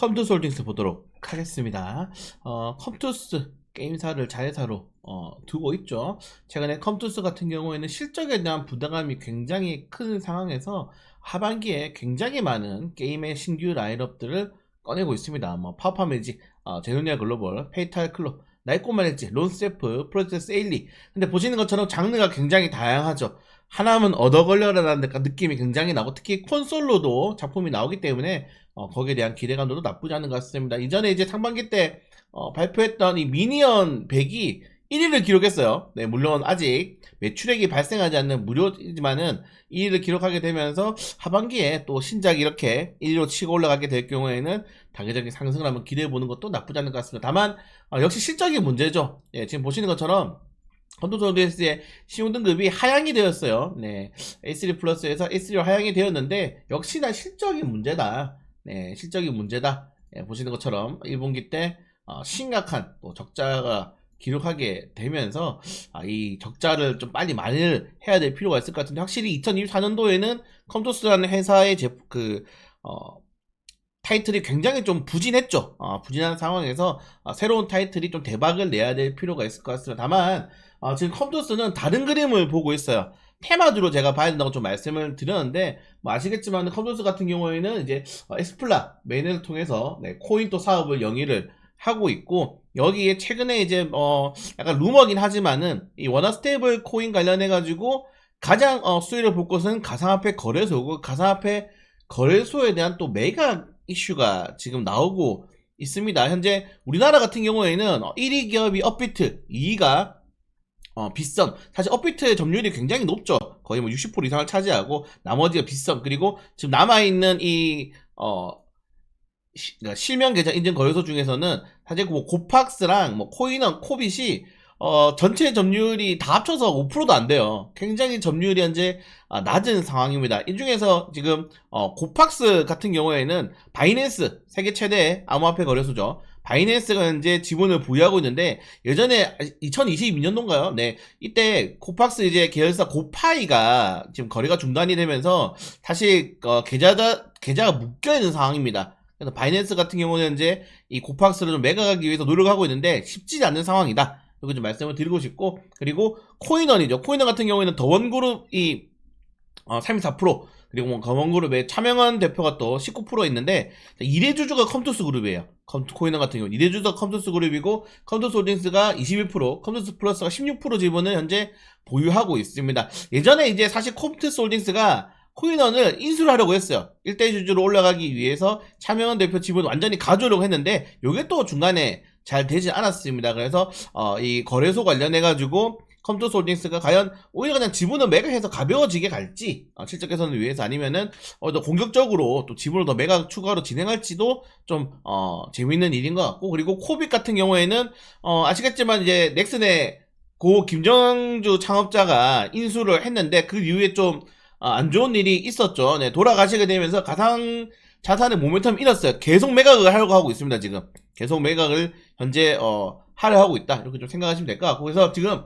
컴투스 홀딩스 보도록 하겠습니다. 어, 컴투스 게임사를 자회사로 어, 두고 있죠. 최근에 컴투스 같은 경우에는 실적에 대한 부담감이 굉장히 큰 상황에서 하반기에 굉장히 많은 게임의 신규 라인업들을 꺼내고 있습니다. 뭐 파워파 매직, 어, 제노니아 글로벌, 페이탈 클럽, 나이꼬마 엣지, 론스테프, 프로젝트 세일리. 근데 보시는 것처럼 장르가 굉장히 다양하죠. 하나면 얻어 걸려라는 느낌이 굉장히 나고 특히 콘솔로도 작품이 나오기 때문에 어, 거기에 대한 기대감도 나쁘지 않은 것 같습니다. 이전에 이제 상반기 때 어, 발표했던 이 미니언 100이 1위를 기록했어요. 네, 물론 아직 매출액이 발생하지 않는 무료이지만은 1위를 기록하게 되면서 하반기에 또 신작이 이렇게 1위로 치고 올라가게 될 경우에는 단계적인 상승을 한번 기대해 보는 것도 나쁘지 않은 것 같습니다. 다만 어, 역시 실적이 문제죠. 예, 지금 보시는 것처럼 컨트롤스의 신용 등급이 하향이 되었어요. 네, A3 플러스에서 A3로 하향이 되었는데 역시나 실적이 문제다. 네, 실적이 문제다. 예, 보시는 것처럼 1분기 때 어, 심각한 또 적자가 기록하게 되면서 아, 이 적자를 좀 빨리 만회를 해야 될 필요가 있을 것 같은데 확실히 2024년도에는 컴토스라는 회사의 제, 그 어, 타이틀이 굉장히 좀 부진했죠. 어, 부진한 상황에서 어, 새로운 타이틀이 좀 대박을 내야 될 필요가 있을 것 같습니다. 다만 어, 지금 컴토스는 다른 그림을 보고 있어요. 테마주로 제가 봐야 된다고 좀 말씀을 드렸는데 뭐 아시겠지만 컴토스 같은 경우에는 이제 어, 에스플라 메인을 통해서 네, 코인 또 사업을 영위를 하고 있고 여기에 최근에 이제 어 약간 루머긴 하지만은 이 원화 스테이블 코인 관련해 가지고 가장 어, 수혜를 볼 것은 가상화폐 거래소고 가상화폐 거래소에 대한 또 매각 이슈가 지금 나오고 있습니다. 현재 우리나라 같은 경우에는 1위 기업이 업비트, 2위가 어, 빗썸. 사실 업비트의 점유율이 굉장히 높죠. 거의 뭐 60% 이상을 차지하고 나머지가 빗썸. 그리고 지금 남아 있는 이 어, 시- 그러니까 실명 계좌 인증 거래소 중에서는 사실 뭐 고팍스랑 뭐 코인원, 코빗이 어, 전체 점유율이 다 합쳐서 5%도 안 돼요. 굉장히 점유율이 현재 아, 낮은 상황입니다. 이 중에서 지금 어, 고팍스 같은 경우에는 바이낸스 세계 최대 암호화폐 거래소죠. 바이낸스가 현재 지분을 보유하고 있는데 예전에 2022년도인가요? 네 이때 고팍스 이제 계열사 고파이가 지금 거래가 중단이 되면서 다시 어, 계좌가 계좌가 묶여 있는 상황입니다. 그래서 바이낸스 같은 경우는 이제 이 고팍스를 좀 매각하기 위해서 노력하고 있는데 쉽지 않은 상황이다. 이거 좀 말씀을 드리고 싶고 그리고 코인원이죠. 코인원 같은 경우에는 더원그룹이 어, 34% 그리고 뭐 더원그룹의 차명원 대표가 또 19% 있는데 이대주주가 컴투스 그룹이에요. 컴, 코인원 같은 경우 이대주주가 컴투스 그룹이고 컴투스 홀딩스가 21% 컴투스 플러스가 16% 지분을 현재 보유하고 있습니다. 예전에 이제 사실 컴투스 홀딩스가 코인원을 인수를 하려고 했어요. 1대 주주로 올라가기 위해서 차명원 대표 지분 완전히 가져오려고 했는데 이게 또 중간에 잘 되지 않았습니다. 그래서 어, 이 거래소 관련해 가지고 컴투스 홀딩스가 과연 오히려 그냥 지분을 매각해서 가벼워지게 갈지 어, 실적 개선을 위해서 아니면은 어, 더 공격적으로 또 지분을 더 매각 추가로 진행할지도 좀 어, 재밌는 일인 것 같고 그리고 코빅 같은 경우에는 어, 아시겠지만 이제 넥슨의 고 김정주 창업자가 인수를 했는데 그 이후에 좀 아, 안 좋은 일이 있었죠. 네, 돌아가시게 되면서 가상 자산의 모멘텀 잃었어요. 계속 매각을 하려고 하고 있습니다, 지금. 계속 매각을 현재, 어, 하려 하고 있다. 이렇게 좀 생각하시면 될 것 같고. 그래서 지금,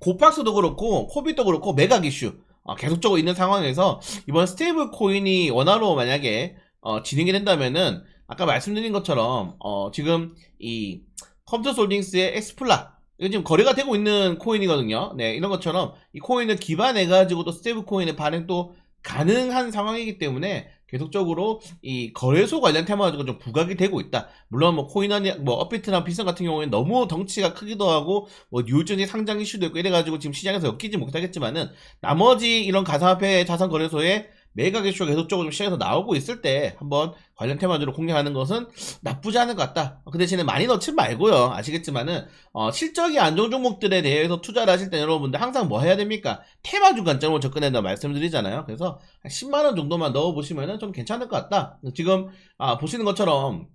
고팍스도 그렇고, 코빗도 그렇고, 매각 이슈, 어, 계속적으로 있는 상황에서, 이번 스테이블 코인이 원화로 만약에, 어, 진행이 된다면은, 아까 말씀드린 것처럼, 어, 지금, 이, 컴퓨터 솔딩스의 엑스플라, 이거 지금 거래가 되고 있는 코인이거든요. 네, 이런 것처럼 이 코인을 기반해가지고 또 스테이블 코인의 발행도 가능한 상황이기 때문에 계속적으로 이 거래소 관련 테마 가지고 좀 부각이 되고 있다. 물론 뭐 코인이나 뭐 업비트나 비선 같은 경우에는 너무 덩치가 크기도 하고 뭐 뉴욕증이 상장 이슈도 있고 이래가지고 지금 시장에서 엮이지 못하겠지만은 나머지 이런 가상화폐 자산 거래소에 매각 이슈가 계속적으로 좀 시장에서 나오고 있을 때 한번 관련 테마주로 공략하는 것은 나쁘지 않은 것 같다. 그 대신에 많이 넣지 말고요. 아시겠지만은 어, 실적이 안 좋은 종목들에 대해서 투자를 하실 때 여러분들 항상 뭐 해야 됩니까? 테마주 관점으로 접근한다 말씀드리잖아요. 그래서 한 10만 원 정도만 넣어 보시면은 좀 괜찮을 것 같다. 지금 아, 보시는 것처럼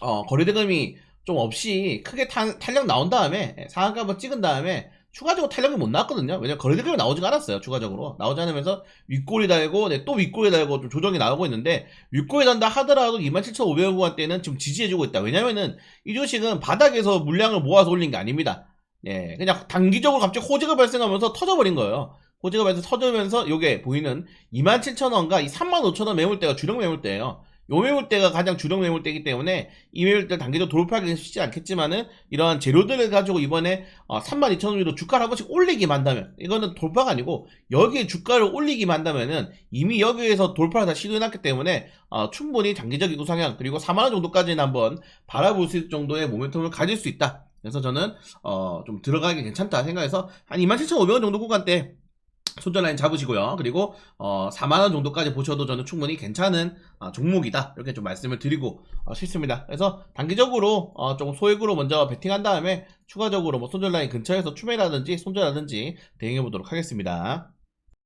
어, 거래대금이 좀 없이 크게 탄, 탄력 나온 다음에 예, 상한가 한번 찍은 다음에 추가적으로 탄력이 못 나왔거든요. 왜냐면 거래대금이 나오지가 않았어요. 추가적으로 나오지 않으면서 윗골이 달고 네, 또 윗골이 달고 좀 조정이 나오고 있는데 윗골이 단다 하더라도 27,500원대는 지금 지지해주고 있다. 왜냐면은 이 주식은 바닥에서 물량을 모아서 올린 게 아닙니다. 예, 그냥 단기적으로 갑자기 호재가 발생하면서 터져버린 거예요. 호재가 발생 터지면서 요게 보이는 27,000원과 이 35,000원 매물대가 주력 매물대예요. 요 매물대가 가장 주력 매물대이기 때문에 이 매물대 단계적으로 돌파하기 쉽지 않겠지만은 이러한 재료들을 가지고 이번에 어, 32,000원으로 주가를 한 번씩 올리기만 한다면 이거는 돌파가 아니고 여기에 주가를 올리기만 한다면은 이미 여기에서 돌파를 다 시도해놨기 때문에 어, 충분히 장기적인 우상향 그리고 4만원 정도까지는 한번 바라볼 수 있을 정도의 모멘텀을 가질 수 있다. 그래서 저는 어, 좀 들어가기 괜찮다 생각해서 한 27,500원 정도 구간대 손절 라인 잡으시고요. 그리고 어, 4만 원 정도까지 보셔도 저는 충분히 괜찮은 어, 종목이다. 이렇게 좀 말씀을 드리고 어, 싶습니다. 그래서 단기적으로 어, 조금 소액으로 먼저 베팅한 다음에 추가적으로 뭐 손절 라인 근처에서 추매라든지 손절하든지 대응해 보도록 하겠습니다.